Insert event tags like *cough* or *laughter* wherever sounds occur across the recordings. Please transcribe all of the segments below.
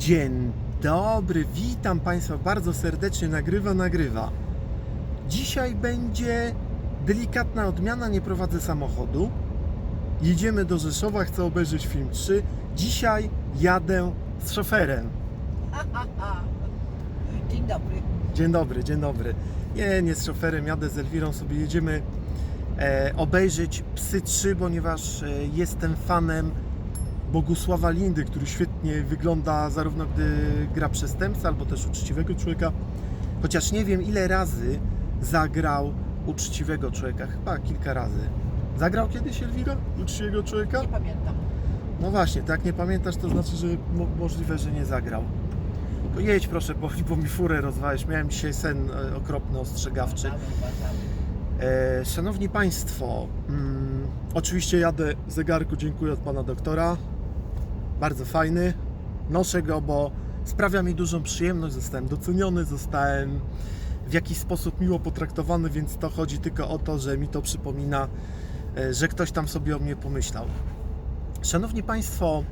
Dzień dobry, witam Państwa bardzo serdecznie. Nagrywa, nagrywa. Dzisiaj będzie delikatna odmiana. Nie prowadzę samochodu. Jedziemy do Rzeszowa, chcę obejrzeć film 3. Dzisiaj jadę z szoferem. *laughs* Dzień dobry. Dzień dobry, dzień dobry. Nie, nie z szoferem, jadę z Elwirą, sobie jedziemy e, obejrzeć Psy 3, ponieważ e, jestem fanem Bogusława Lindy, który świetnie wygląda zarówno gdy gra przestępcę, albo też uczciwego człowieka. Chociaż nie wiem ile razy zagrał uczciwego człowieka, chyba kilka razy. Zagrał kiedyś Elwira? Uczciwego człowieka? Nie pamiętam. No właśnie, tak nie pamiętasz, to znaczy, że mo możliwe, że nie zagrał. To jedź proszę, bo, bo mi furę rozwałeś. Miałem dzisiaj sen e, okropny, ostrzegawczy. E, szanowni Państwo, mm, oczywiście jadę w zegarku, dziękuję od Pana doktora. Bardzo fajny. Noszę go, bo sprawia mi dużą przyjemność. Zostałem doceniony, zostałem w jakiś sposób miło potraktowany, więc to chodzi tylko o to, że mi to przypomina, e, że ktoś tam sobie o mnie pomyślał. Szanowni Państwo,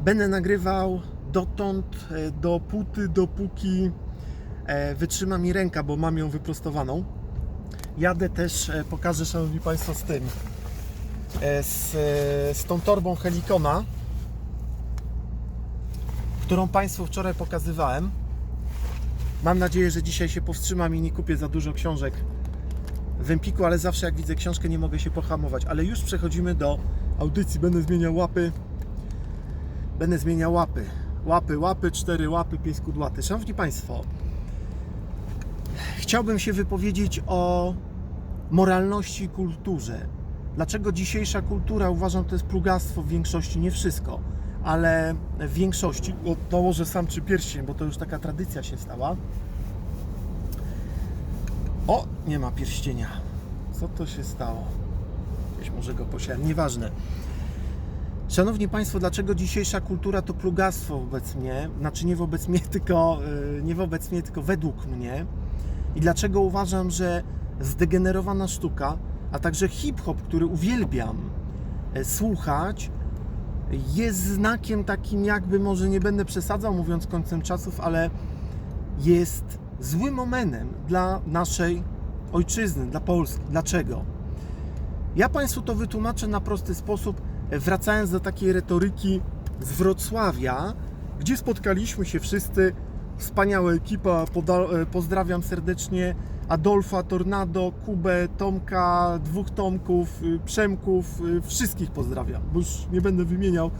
będę nagrywał dotąd, e, dopóty, dopóki e, wytrzyma mi ręka, bo mam ją wyprostowaną. Jadę też, pokażę Szanowni Państwo z tym, z, e, z tą torbą Helikona, którą Państwu wczoraj pokazywałem. Mam nadzieję, że dzisiaj się powstrzymam i nie kupię za dużo książek w Empiku, ale zawsze jak widzę książkę nie mogę się pohamować. Ale już przechodzimy do audycji. Będę zmieniał łapy. Będę zmieniał łapy. Łapy, łapy, cztery łapy, pies kudłaty. Szanowni Państwo, chciałbym się wypowiedzieć o moralności i kulturze. Dlaczego dzisiejsza kultura, uważam, to jest plugastwo w większości, nie wszystko, ale w większości, dołożę sam czy pierścień, bo to już taka tradycja się stała. O, nie ma pierścienia. Co to się stało? Gdzieś może go posiadam, nieważne. Szanowni Państwo, dlaczego dzisiejsza kultura to plugastwo wobec mnie? Znaczy nie wobec mnie, *laughs* tylko yy, nie wobec mnie, tylko według mnie. I dlaczego uważam, że zdegenerowana sztuka, a także hip-hop, który uwielbiam e, słuchać, jest znakiem takim, jakby może nie będę przesadzał, mówiąc końcem czasów, ale jest złym omenem dla naszej ojczyzny, dla Polski. Dlaczego? Ja Państwu to wytłumaczę na prosty sposób, wracając do takiej retoryki z Wrocławia, gdzie spotkaliśmy się wszyscy, wspaniała ekipa, e, pozdrawiam serdecznie Adolfa, Tornado, Kubę, Tomka, dwóch Tomków, y, Przemków, y, wszystkich pozdrawiam, bo już nie będę wymieniał,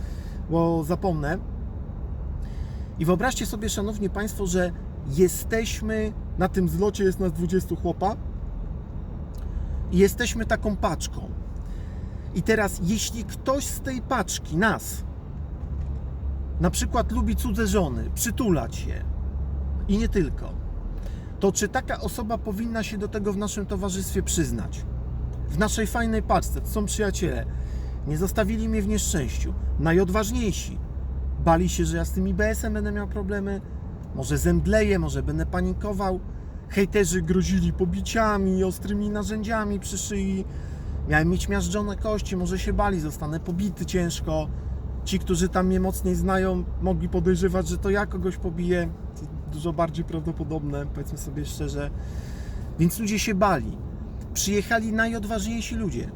bo zapomnę. I wyobraźcie sobie, szanowni Państwo, że jesteśmy, na tym zlocie jest nas 20 chłopa i jesteśmy taką paczką. I teraz, jeśli ktoś z tej paczki nas na przykład lubi cudze żony, przytulać je i nie tylko, to czy taka osoba powinna się do tego w naszym towarzystwie przyznać? W naszej fajnej paczce, to są przyjaciele, nie zostawili mnie w nieszczęściu, najodważniejsi. Bali się, że ja z tym IBS-em będę miał problemy, może zemdleję, może będę panikował. Hejterzy grozili pobiciami, ostrymi narzędziami przy szyi. Miałem mieć miażdżone kości, może się bali, zostanę pobity ciężko. Ci, którzy tam mnie mocniej znają, mogli podejrzewać, że to ja kogoś pobiję. Dużo bardziej prawdopodobne, powiedzmy sobie szczerze. Więc ludzie się bali. Przyjechali najodważniejsi ludzie.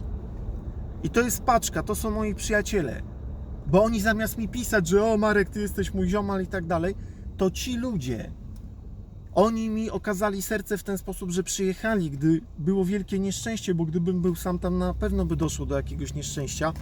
I to jest paczka, to są moi przyjaciele. Bo oni zamiast mi pisać, że o Marek, ty jesteś mój ziomal i tak dalej, to ci ludzie, oni mi okazali serce w ten sposób, że przyjechali, gdy było wielkie nieszczęście, bo gdybym był sam tam, na pewno by doszło do jakiegoś nieszczęścia.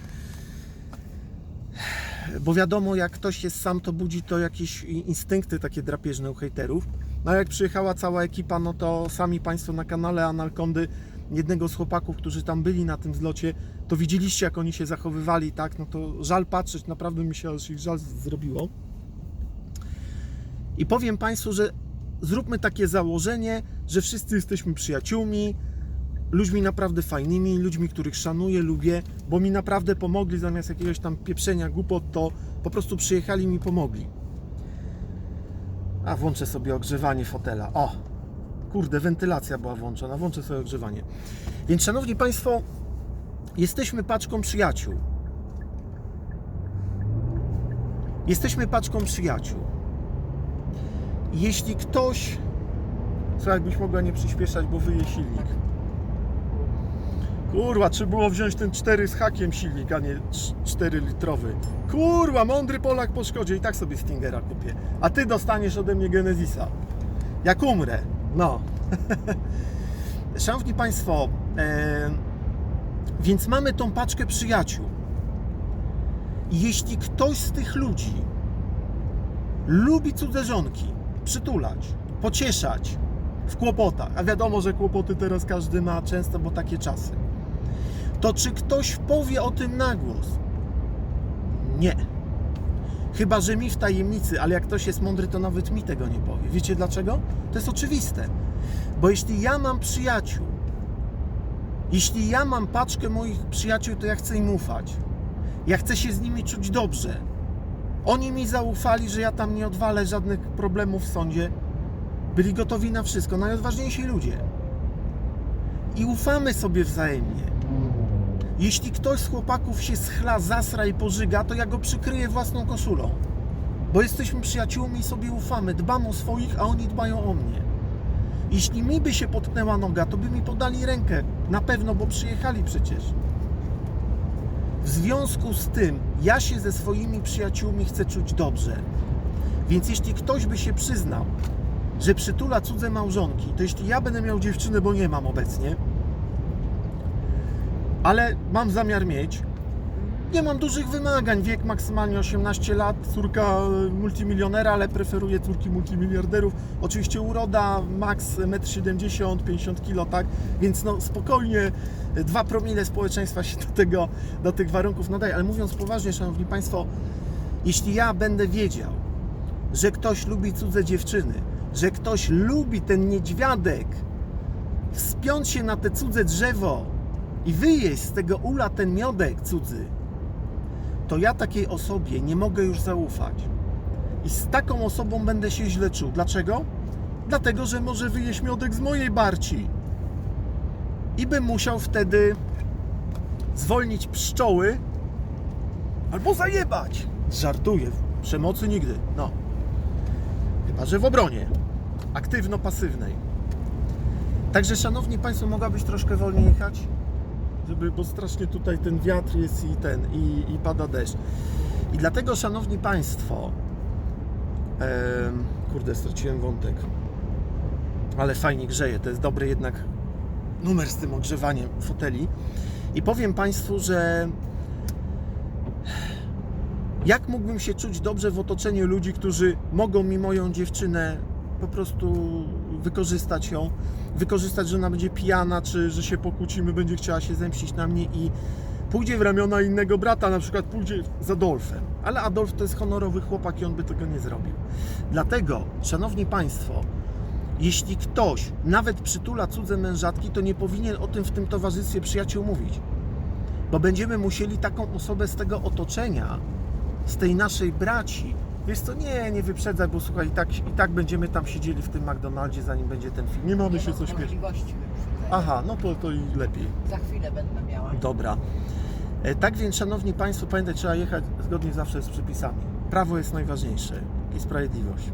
Bo wiadomo, jak ktoś jest sam, to budzi to jakieś instynkty takie drapieżne u hejterów. No jak przyjechała cała ekipa, no to sami Państwo na kanale Analkondy, jednego z chłopaków, którzy tam byli na tym zlocie, to widzieliście, jak oni się zachowywali, tak? No to żal patrzeć, naprawdę mi się aż ich żal zrobiło. I powiem Państwu, że zróbmy takie założenie, że wszyscy jesteśmy przyjaciółmi, ludźmi naprawdę fajnymi, ludźmi, których szanuję, lubię, bo mi naprawdę pomogli zamiast jakiegoś tam pieprzenia głupot, to po prostu przyjechali mi pomogli. A włączę sobie ogrzewanie fotela. O! Kurde, wentylacja była włączona. Włączę sobie ogrzewanie. Więc szanowni Państwo, jesteśmy paczką przyjaciół. Jesteśmy paczką przyjaciół. Jeśli ktoś. Co jakbyś mogła nie przyspieszać, bo wyje silnik. Kurwa, trzeba było wziąć ten 4 z hakiem silnik, a nie 4 litrowy. Kurwa, mądry Polak po szkodzie i tak sobie Stingera kupię. A ty dostaniesz ode mnie Genesisa. Jak umrę. No. *laughs* Szanowni Państwo, e, więc mamy tą paczkę przyjaciół. Jeśli ktoś z tych ludzi lubi cudze żonki, przytulać, pocieszać w kłopotach, a wiadomo, że kłopoty teraz każdy ma często, bo takie czasy, to czy ktoś powie o tym na głos? Nie. Chyba, że mi w tajemnicy, ale jak ktoś jest mądry, to nawet mi tego nie powie. Wiecie dlaczego? To jest oczywiste. Bo jeśli ja mam przyjaciół, jeśli ja mam paczkę moich przyjaciół, to ja chcę im ufać. Ja chcę się z nimi czuć dobrze. Oni mi zaufali, że ja tam nie odwalę żadnych problemów w sądzie. Byli gotowi na wszystko, najodważniejsi ludzie. I ufamy sobie wzajemnie. Jeśli ktoś z chłopaków się schla, zasra i pożyga, to ja go przykryję własną koszulą. Bo jesteśmy przyjaciółmi i sobie ufamy. Dbam o swoich, a oni dbają o mnie. Jeśli mi by się potknęła noga, to by mi podali rękę. Na pewno, bo przyjechali przecież. W związku z tym, ja się ze swoimi przyjaciółmi chcę czuć dobrze. Więc jeśli ktoś by się przyznał, że przytula cudze małżonki, to jeśli ja będę miał dziewczynę, bo nie mam obecnie, ale mam zamiar mieć, nie mam dużych wymagań, wiek maksymalnie 18 lat, córka e, multimilionera, ale preferuję córki multimiliarderów. Oczywiście uroda, maks 1,70 m, 50 kg, tak? Więc no spokojnie, 2 promile społeczeństwa się do tego, do tych warunków nadaje. Ale mówiąc poważnie, Szanowni Państwo, jeśli ja będę wiedział, że ktoś lubi cudze dziewczyny, że ktoś lubi ten niedźwiadek, wspiąć się na te cudze drzewo i wyjeść z tego ula ten miodek cudzy, to ja takiej osobie nie mogę już zaufać. I z taką osobą będę się źle czuł. Dlaczego? Dlatego, że może wyjeść miodek z mojej barci. I bym musiał wtedy zwolnić pszczoły albo zajebać. Żartuję. Przemocy nigdy. No. Chyba, że w obronie. Aktywno-pasywnej. Także, szanowni Państwo, mogłabyś troszkę wolniej jechać? Żeby, bo strasznie tutaj ten wiatr jest i ten, i, i pada deszcz. I dlatego, szanowni Państwo, em, kurde, straciłem wątek. Ale fajnie grzeje. To jest dobry jednak numer z tym ogrzewaniem foteli. I powiem Państwu, że jak mógłbym się czuć dobrze w otoczeniu ludzi, którzy mogą mi moją dziewczynę po prostu wykorzystać ją, wykorzystać, że ona będzie pijana, czy że się pokłócimy, będzie chciała się zemścić na mnie i pójdzie w ramiona innego brata, na przykład pójdzie z Adolfem. Ale Adolf to jest honorowy chłopak i on by tego nie zrobił. Dlatego, szanowni Państwo, jeśli ktoś nawet przytula cudze mężatki, to nie powinien o tym w tym towarzystwie przyjaciół mówić. Bo będziemy musieli taką osobę z tego otoczenia, z tej naszej braci, wiesz co, nie, nie wyprzedzaj, bo słuchaj, i tak, i tak będziemy tam siedzieli w tym McDonaldzie, zanim będzie ten film. Nie mamy Nie się co możliwości wyprzedzenia. Aha, no to, to i lepiej. Za chwilę będę miała. Dobra. E, Tak więc, szanowni Państwo, pamiętaj, trzeba jechać zgodnie zawsze z przepisami. Prawo jest najważniejsze i sprawiedliwość.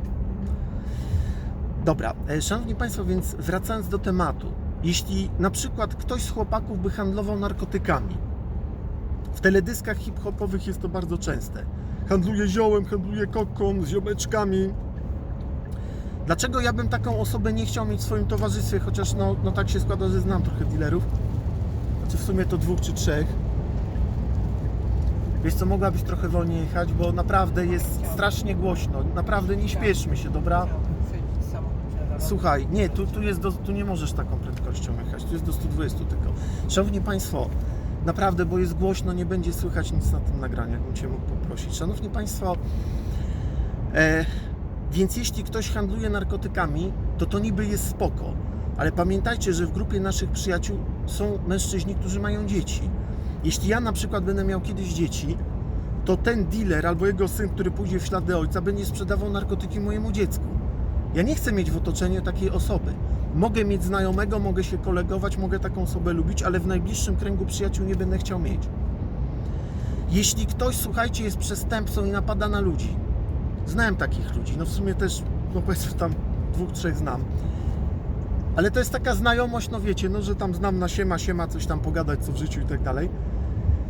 Dobra, e, szanowni Państwo, więc wracając do tematu. Jeśli na przykład ktoś z chłopaków by handlował narkotykami, w teledyskach hip-hopowych jest to bardzo częste. Handluje ziołem, handluje koką, z ziomeczkami. Dlaczego ja bym taką osobę nie chciał mieć w swoim towarzystwie, chociaż no, no tak się składa, że znam trochę dealerów. Znaczy w sumie to dwóch czy trzech. Wiesz co, mogłabyś trochę wolniej jechać, bo naprawdę jest strasznie głośno. Naprawdę nie śpieszmy się, dobra? Słuchaj, nie, tu, tu, jest do, tu nie możesz taką prędkością jechać, tu jest do 120 tylko. Szanowni Państwo, naprawdę, bo jest głośno, nie będzie słychać nic na tym nagraniu, jakbym Cię mógł poprosić. Szanowni Państwo, e, więc jeśli ktoś handluje narkotykami, to to niby jest spoko, ale pamiętajcie, że w grupie naszych przyjaciół są mężczyźni, którzy mają dzieci. Jeśli ja na przykład będę miał kiedyś dzieci, to ten dealer albo jego syn, który pójdzie w ślady ojca, będzie sprzedawał narkotyki mojemu dziecku. Ja nie chcę mieć w otoczeniu takiej osoby. Mogę mieć znajomego, mogę się kolegować, mogę taką osobę lubić, ale w najbliższym kręgu przyjaciół nie będę chciał mieć. Jeśli ktoś, słuchajcie, jest przestępcą i napada na ludzi, Znałem takich ludzi, no w sumie też, no powiedzmy tam dwóch, trzech znam. Ale to jest taka znajomość, no wiecie, no że tam znam na siema, siema, coś tam pogadać, co w życiu i tak dalej.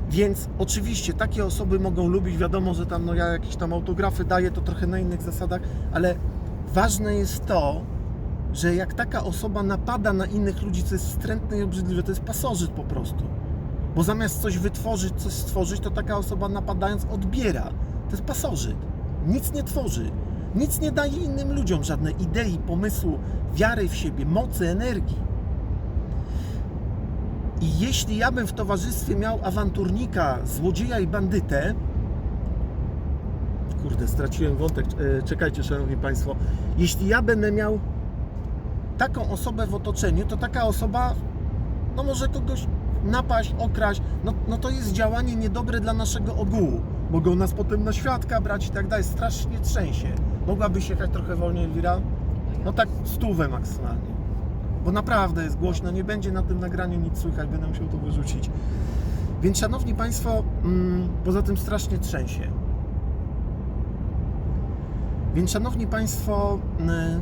Więc oczywiście takie osoby mogą lubić, wiadomo, że tam no ja jakieś tam autografy daję, to trochę na innych zasadach, ale ważne jest to, że jak taka osoba napada na innych ludzi, co jest wstrętne i obrzydliwe, to jest pasożyt po prostu. Bo zamiast coś wytworzyć, coś stworzyć, to taka osoba napadając odbiera. To jest pasożyt. Nic nie tworzy. Nic nie daje innym ludziom, żadne idei, pomysłu, wiary w siebie, mocy, energii. I jeśli ja bym w towarzystwie miał awanturnika, złodzieja i bandytę, kurde, straciłem wątek, e, czekajcie, szanowni państwo, jeśli ja będę miał taką osobę w otoczeniu, to taka osoba, no może kogoś napaść, okraść, no, no to jest działanie niedobre dla naszego ogółu. Mogą nas potem na świadka brać i tak dalej, strasznie trzęsie. Mogłabyś jechać trochę wolniej, Elwira? No tak stówę maksymalnie. Bo naprawdę jest głośno, nie będzie na tym nagraniu nic słychać, będę musiał to wyrzucić. Więc szanowni Państwo, mm, poza tym strasznie trzęsie. Więc szanowni Państwo, mm,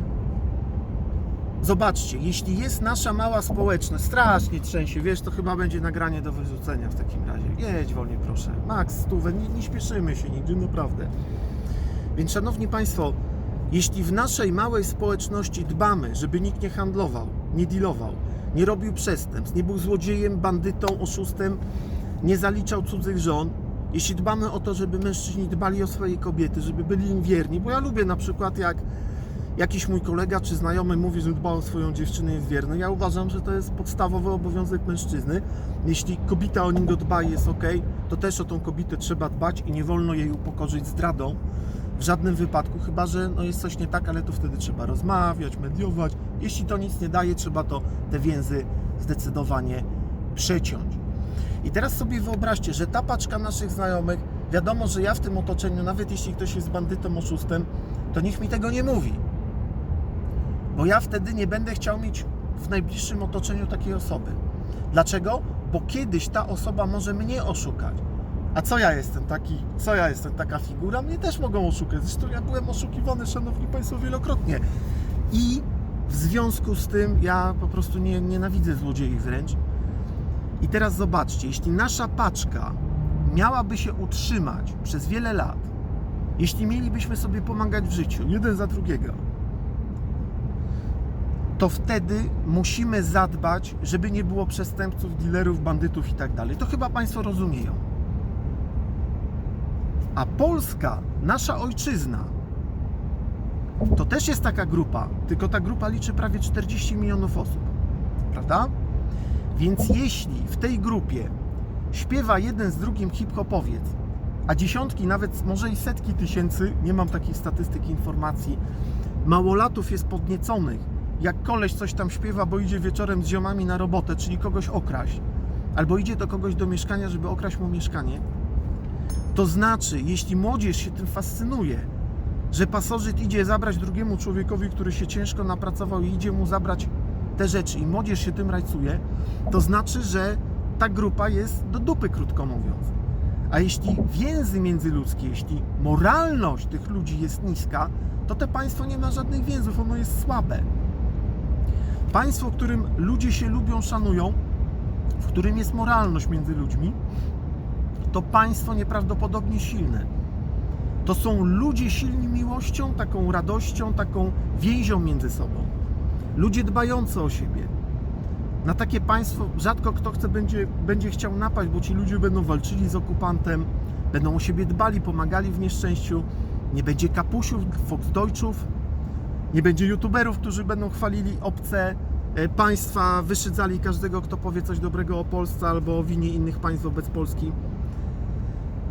zobaczcie, jeśli jest nasza mała społeczność, strasznie trzęsie, wiesz, to chyba będzie nagranie do wyrzucenia w takim razie. Jedź wolniej proszę. Max, stówę, nie, nie śpieszymy się nigdzie, naprawdę. Więc szanowni Państwo, jeśli w naszej małej społeczności dbamy, żeby nikt nie handlował, nie dealował, nie robił przestępstw, nie był złodziejem, bandytą, oszustem, nie zaliczał cudzych żon, jeśli dbamy o to, żeby mężczyźni dbali o swoje kobiety, żeby byli im wierni, bo ja lubię na przykład jak jakiś mój kolega czy znajomy mówi, że dba o swoją dziewczynę, jest wierny, ja uważam, że to jest podstawowy obowiązek mężczyzny. Jeśli kobieta o niego dba i jest ok, to też o tą kobietę trzeba dbać i nie wolno jej upokorzyć zdradą w żadnym wypadku, chyba że no jest coś nie tak, ale to wtedy trzeba rozmawiać, mediować. Jeśli to nic nie daje, trzeba to te więzy zdecydowanie przeciąć. I teraz sobie wyobraźcie, że ta paczka naszych znajomych, wiadomo, że ja w tym otoczeniu, nawet jeśli ktoś jest bandytą, oszustem, to niech mi tego nie mówi. Bo ja wtedy nie będę chciał mieć w najbliższym otoczeniu takiej osoby. Dlaczego? Bo kiedyś ta osoba może mnie oszukać. A co ja jestem taki, co ja jestem taka figura? Mnie też mogą oszukać. Zresztą ja byłem oszukiwany, szanowni państwo, wielokrotnie. I w związku z tym ja po prostu nie, nienawidzę złodziei wręcz. I teraz zobaczcie, jeśli nasza paczka miałaby się utrzymać przez wiele lat, jeśli mielibyśmy sobie pomagać w życiu, jeden za drugiego, to wtedy musimy zadbać, żeby nie było przestępców, dealerów, bandytów i tak dalej. To chyba Państwo rozumieją. A Polska, nasza ojczyzna, to też jest taka grupa, tylko ta grupa liczy prawie 40 milionów osób, prawda? Więc jeśli w tej grupie śpiewa jeden z drugim hip-hopowiec, a dziesiątki, nawet może i setki tysięcy, nie mam takiej statystyki, informacji, małolatów jest podnieconych, jak koleś coś tam śpiewa, bo idzie wieczorem z ziomami na robotę, czyli kogoś okraść, albo idzie do kogoś do mieszkania, żeby okraść mu mieszkanie, to znaczy, jeśli młodzież się tym fascynuje, że pasożyt idzie zabrać drugiemu człowiekowi, który się ciężko napracował i idzie mu zabrać te rzeczy i młodzież się tym rajcuje, to znaczy, że ta grupa jest do dupy, krótko mówiąc. A jeśli więzy międzyludzkie, jeśli moralność tych ludzi jest niska, to te państwo nie ma żadnych więzów, ono jest słabe. Państwo, w którym ludzie się lubią, szanują, w którym jest moralność między ludźmi, to państwo nieprawdopodobnie silne. To są ludzie silni miłością, taką radością, taką więzią między sobą. Ludzie dbający o siebie. Na takie państwo rzadko kto chce będzie, będzie chciał napaść, bo ci ludzie będą walczyli z okupantem, będą o siebie dbali, pomagali w nieszczęściu. Nie będzie kapusiów, foxdeutschów, nie będzie youtuberów, którzy będą chwalili obce e, państwa, wyszydzali każdego, kto powie coś dobrego o Polsce albo o winie innych państw wobec Polski.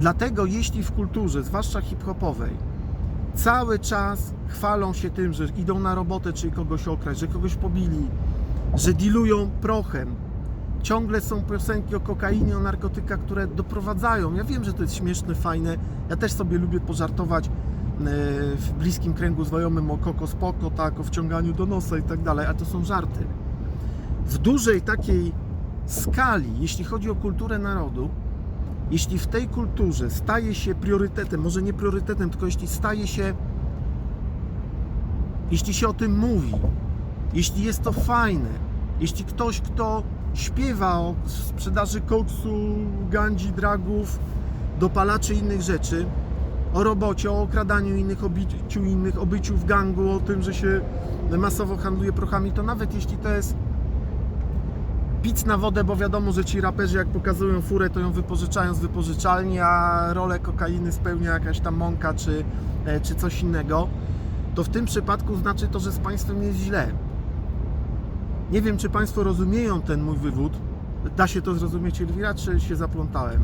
Dlatego jeśli w kulturze, zwłaszcza hip-hopowej, cały czas chwalą się tym, że idą na robotę, czyli kogoś okraść, że kogoś pobili, że dealują prochem, ciągle są piosenki o kokainie, o narkotykach, które doprowadzają. Ja wiem, że to jest śmieszne, fajne. Ja też sobie lubię pożartować w bliskim kręgu znajomym o koko spoko, tak, o wciąganiu do nosa i tak dalej, a to są żarty. W dużej takiej skali, jeśli chodzi o kulturę narodu, jeśli w tej kulturze staje się priorytetem, może nie priorytetem, tylko jeśli staje się, jeśli się o tym mówi, jeśli jest to fajne, jeśli ktoś, kto śpiewa o sprzedaży koksu, gandzi, dragów, dopalaczy i innych rzeczy, o robocie, o okradaniu innych, o biciu innych, o byciu w gangu, o tym, że się masowo handluje prochami, to nawet jeśli to jest pic na wodę, bo wiadomo, że ci raperzy jak pokazują furę, to ją wypożyczają z wypożyczalni, a rolę kokainy spełnia jakaś tam mąka czy, e, czy coś innego, to w tym przypadku znaczy to, że z państwem jest źle. Nie wiem, czy państwo rozumieją ten mój wywód. Da się to zrozumieć, Elwira, czy się zaplątałem?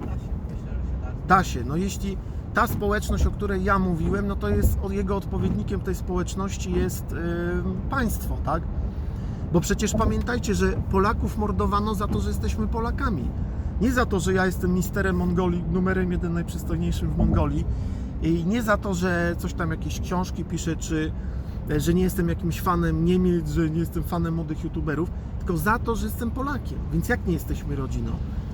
Da się, myślę, że się da. Się. No jeśli ta społeczność, o której ja mówiłem, no to jest jego odpowiednikiem tej społeczności jest yy, państwo, tak? Bo przecież pamiętajcie, że Polaków mordowano za to, że jesteśmy Polakami. Nie za to, że ja jestem misterem Mongolii, numerem jeden najprzystojniejszym w Mongolii. I nie za to, że coś tam jakieś książki piszę, czy e, że nie jestem jakimś fanem Niemiec, że nie jestem fanem młodych youtuberów, tylko za to, że jestem Polakiem. Więc jak nie jesteśmy rodziną?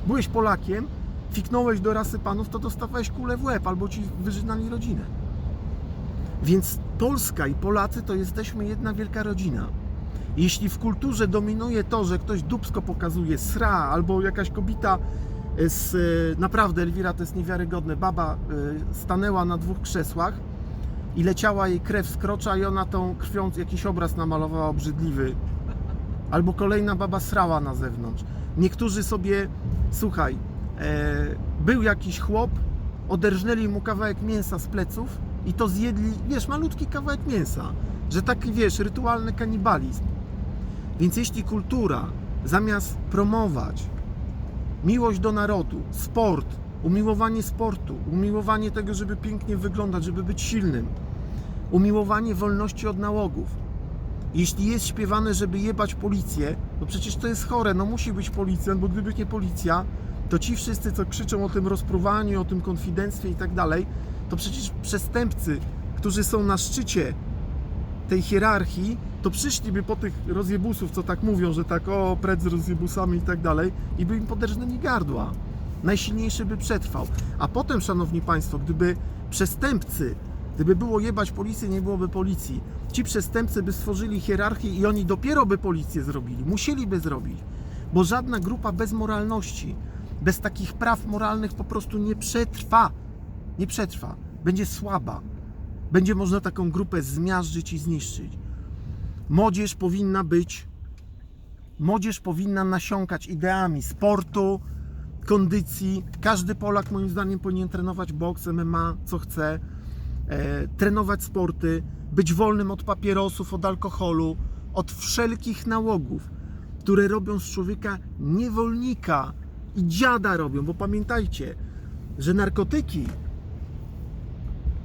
Byłeś Polakiem, fiknąłeś do rasy panów, to dostawałeś kulę w łeb albo ci wyżynali rodzinę. Więc Polska i Polacy to jesteśmy jedna wielka rodzina. Jeśli w kulturze dominuje to, że ktoś dubsko pokazuje sra, albo jakaś kobieta z, e, naprawdę, Elwira, to jest niewiarygodne, baba e, stanęła na dwóch krzesłach i leciała jej krew z krocza i ona tą krwią jakiś obraz namalowała obrzydliwy. Albo kolejna baba srała na zewnątrz. Niektórzy sobie, słuchaj, e, był jakiś chłop, oderżnęli mu kawałek mięsa z pleców i to zjedli, wiesz, malutki kawałek mięsa. Że taki, wiesz, rytualny kanibalizm. Więc jeśli kultura zamiast promować miłość do narodu, sport, umiłowanie sportu, umiłowanie tego, żeby pięknie wyglądać, żeby być silnym, umiłowanie wolności od nałogów. Jeśli jest śpiewane, żeby jebać policję, to przecież to jest chore, no musi być policjant, bo gdyby nie policja, to ci wszyscy, co krzyczą o tym rozpruwaniu, o tym konfidenctwie i tak dalej, to przecież przestępcy, którzy są na szczycie tej hierarchii, to przyszliby po tych rozjebusów, co tak mówią, że tak o, pred z rozjebusami i tak dalej, i by im poderżnęli gardła. Najsilniejszy by przetrwał. A potem, szanowni państwo, gdyby przestępcy, gdyby było jebać policję, nie byłoby policji, ci przestępcy by stworzyli hierarchię i oni dopiero by policję zrobili. Musieliby zrobić. Bo żadna grupa bez moralności, bez takich praw moralnych po prostu nie przetrwa. Nie przetrwa. Będzie słaba będzie można taką grupę zmiażdżyć i zniszczyć. Młodzież powinna być, młodzież powinna nasiąkać ideami sportu, kondycji. Każdy Polak moim zdaniem powinien trenować boks, MMA, co chce, e, trenować sporty, być wolnym od papierosów, od alkoholu, od wszelkich nałogów, które robią z człowieka niewolnika i dziada robią, bo pamiętajcie, że narkotyki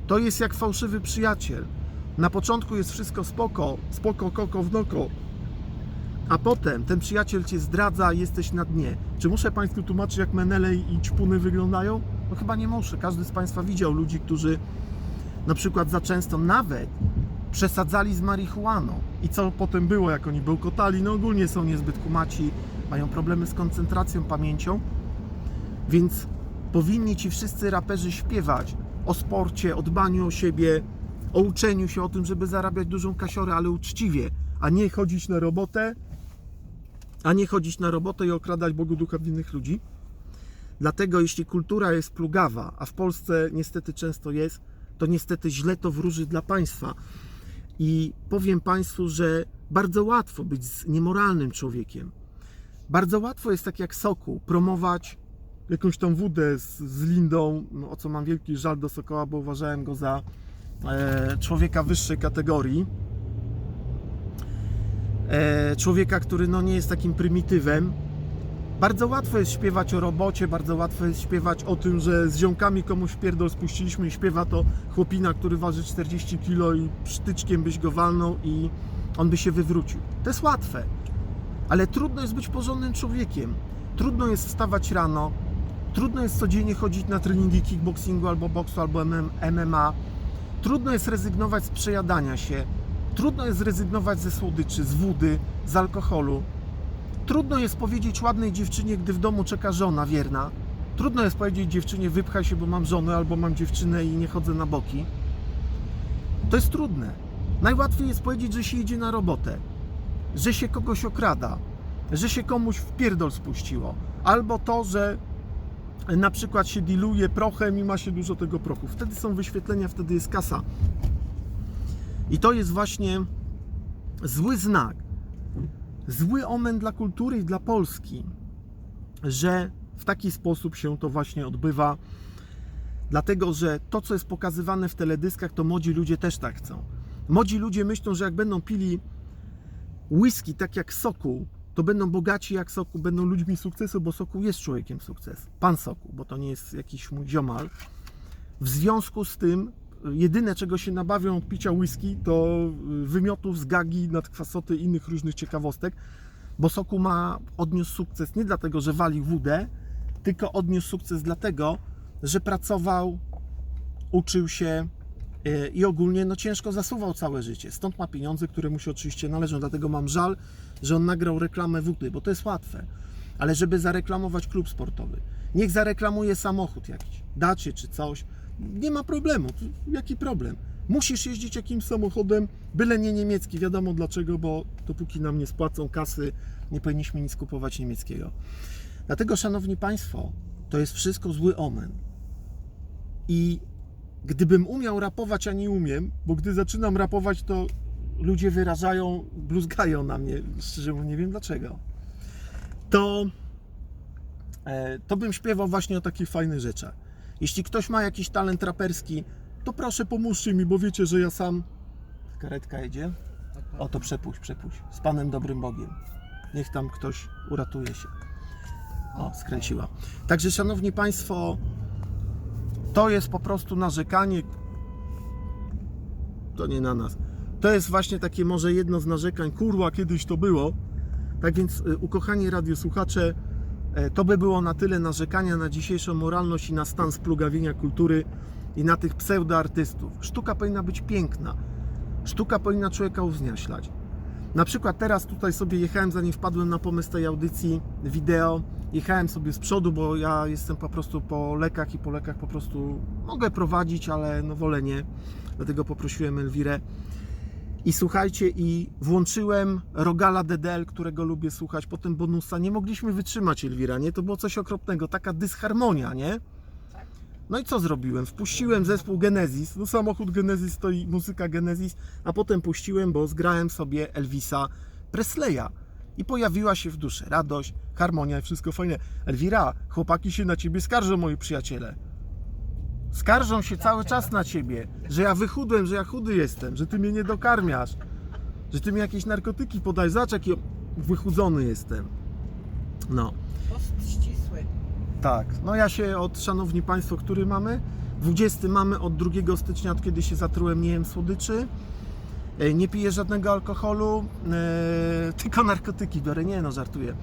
to jest jak fałszywy przyjaciel. Na początku jest wszystko spoko, spoko, koko w noko, a potem ten przyjaciel cię zdradza jesteś na dnie. Czy muszę Państwu tłumaczyć, jak menele i ćpuny wyglądają? No chyba nie muszę. Każdy z Państwa widział ludzi, którzy na przykład za często nawet przesadzali z marihuaną. I co potem było, jak oni bełkotali? No ogólnie są niezbyt kumaci, mają problemy z koncentracją, pamięcią. Więc powinni ci wszyscy raperzy śpiewać o sporcie, o dbaniu o siebie, o uczeniu się o tym, żeby zarabiać dużą kasiorę, ale uczciwie, a nie chodzić na robotę, a nie chodzić na robotę i okradać Bogu ducha winnych ludzi. Dlatego jeśli kultura jest plugawa, a w Polsce niestety często jest, to niestety źle to wróży dla państwa. I powiem Państwu, że bardzo łatwo być z niemoralnym człowiekiem. Bardzo łatwo jest tak jak Sokół promować jakąś tam wódę z, z Lindą, no, o co mam wielki żal do Sokoła, bo uważałem go za e, człowieka wyższej kategorii. E, człowieka, który no, nie jest takim prymitywem. Bardzo łatwo jest śpiewać o robocie, bardzo łatwo jest śpiewać o tym, że z ziomkami komuś pierdol spuściliśmy i śpiewa to chłopina, który waży 40 kg i sztyczkiem byś go walnął i on by się wywrócił. To jest łatwe, ale trudno jest być porządnym człowiekiem. Trudno jest wstawać rano, Trudno jest codziennie chodzić na treningi kickboxingu albo boksu, albo MM MMA. Trudno jest rezygnować z przejadania się. Trudno jest zrezygnować ze słodyczy, z wody, z alkoholu. Trudno jest powiedzieć ładnej dziewczynie, gdy w domu czeka żona wierna. Trudno jest powiedzieć dziewczynie wypchaj się, bo mam żonę, albo mam dziewczynę i nie chodzę na boki. To jest trudne. Najłatwiej jest powiedzieć, że się idzie na robotę, że się kogoś okrada, że się komuś w pierdol spuściło, albo to, że na przykład się diluje prochem i ma się dużo tego prochu. Wtedy są wyświetlenia, wtedy jest kasa. I to jest właśnie zły znak, zły omen dla kultury i dla Polski, że w taki sposób się to właśnie odbywa. Dlatego, że to, co jest pokazywane w teledyskach, to młodzi ludzie też tak chcą. Młodzi ludzie myślą, że jak będą pili whisky tak jak soku, to będą bogaci jak soku, będą ludźmi sukcesu, bo soku jest człowiekiem sukcesu. Pan soku, bo to nie jest jakiś mój ziomal. W związku z tym, jedyne czego się nabawią od picia whisky, to wymiotów z gagi, nadkwasoty i innych różnych ciekawostek, bo soku ma, odniósł sukces nie dlatego, że wali wódę, tylko odniósł sukces dlatego, że pracował, uczył się i ogólnie no, ciężko zasuwał całe życie. Stąd ma pieniądze, które mu się oczywiście należą. Dlatego mam żal, że on nagrał reklamę wódy, bo to jest łatwe. Ale żeby zareklamować klub sportowy, niech zareklamuje samochód jakiś, dacie czy coś, nie ma problemu. Jaki problem? Musisz jeździć jakimś samochodem, byle nie niemiecki. Wiadomo dlaczego, bo dopóki nam nie spłacą kasy, nie powinniśmy nic kupować niemieckiego. Dlatego, szanowni państwo, to jest wszystko zły omen. I gdybym umiał rapować, a nie umiem, bo gdy zaczynam rapować, to ludzie wyrażają, bluzgają na mnie, szczerze mówiąc, nie wiem dlaczego. To, e, to bym śpiewał właśnie o takich fajnych rzeczach. Jeśli ktoś ma jakiś talent raperski, to proszę pomóżcie mi, bo wiecie, że ja sam. Karetka jedzie. O to przepuść, przepuść. Z Panem Dobrym Bogiem. Niech tam ktoś uratuje się. O, skręciła. Także, szanowni Państwo, to jest po prostu narzekanie. To nie na nas. To jest właśnie takie może jedno z narzekań. Kurwa, kiedyś to było. Tak więc, y, ukochani radiosłuchacze, e, to by było na tyle narzekania na dzisiejszą moralność i na stan splugawienia kultury i na tych pseudoartystów. Sztuka powinna być piękna. Sztuka powinna człowieka uwzniaślać. Na przykład teraz tutaj sobie jechałem, zanim wpadłem na pomysł tej audycji wideo, jechałem sobie z przodu, bo ja jestem po prostu po lekach i po lekach po prostu mogę prowadzić, ale no wolę nie. Dlatego poprosiłem Elwirę. I słuchajcie, i włączyłem Rogala DDL, którego lubię słuchać, potem bonusa. Nie mogliśmy wytrzymać Elwira, nie? To było coś okropnego, taka dysharmonia, nie? No i co zrobiłem? Wpuściłem zespół Genesis, no samochód Genesis to i muzyka Genesis, a potem puściłem, bo zgrałem sobie Elvisa Presleya i pojawiła się w duszy radość, harmonia i wszystko fajne. Elwira, chłopaki się na ciebie skarżą, moi przyjaciele. Skarżą się cały czas na ciebie, że ja wychudłem, że ja chudy jestem, że ty mnie nie dokarmiasz, że ty mi jakieś narkotyki podajesz. Zobacz, jaki wychudzony jestem. No. Post ścisły. Tak, no ja się od, szanowni Państwo, który mamy? 20 mamy od 2 stycznia, od kiedy się zatrułem, nie jem słodyczy, e, nie piję żadnego alkoholu, e, *laughs* tylko narkotyki biorę, nie no, żartuję.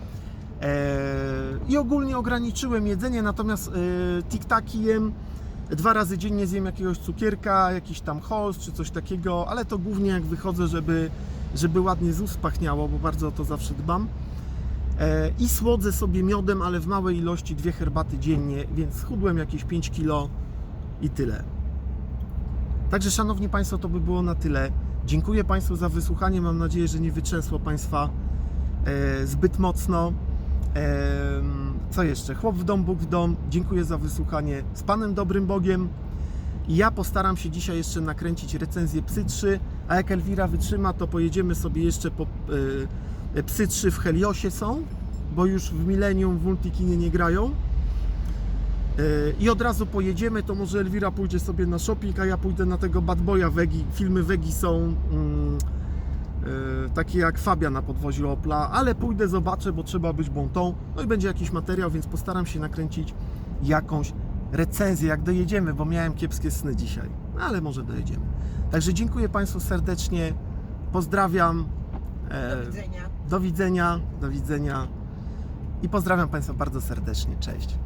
E, I ogólnie ograniczyłem jedzenie, natomiast e, tiktaki jem, dwa razy dziennie zjem jakiegoś cukierka, jakiś tam host czy coś takiego, ale to głównie jak wychodzę, żeby, żeby ładnie z ust pachniało, bo bardzo o to zawsze dbam. E, I słodzę sobie miodem, ale w małej ilości, dwie herbaty dziennie, więc schudłem jakieś 5 kilo i tyle. Także szanowni Państwo, to by było na tyle. Dziękuję Państwu za wysłuchanie. Mam nadzieję, że nie wytrzęsło Państwa e, zbyt mocno. E, co jeszcze? Chłop w dom, Bóg w dom. Dziękuję za wysłuchanie. Z Panem Dobrym Bogiem. Ja postaram się dzisiaj jeszcze nakręcić recenzję Psy 3, a jak Elwira wytrzyma, to pojedziemy sobie jeszcze po... E, Psy 3 w Heliosie są, bo już w Millennium w Multikinie nie grają. E, I od razu pojedziemy, to może Elwira pójdzie sobie na shopping, a ja pójdę na tego Bad Boya Wegi. Filmy Wegi są mm, e, takie jak Fabia na podwoziu Opla, ale pójdę, zobaczę, bo trzeba być bontą. No i będzie jakiś materiał, więc postaram się nakręcić jakąś recenzję, jak dojedziemy, bo miałem kiepskie sny dzisiaj. No, ale może dojedziemy. Także dziękuję Państwu serdecznie. Pozdrawiam. E, Do widzenia. Do widzenia, do widzenia i pozdrawiam Państwa bardzo serdecznie. Cześć.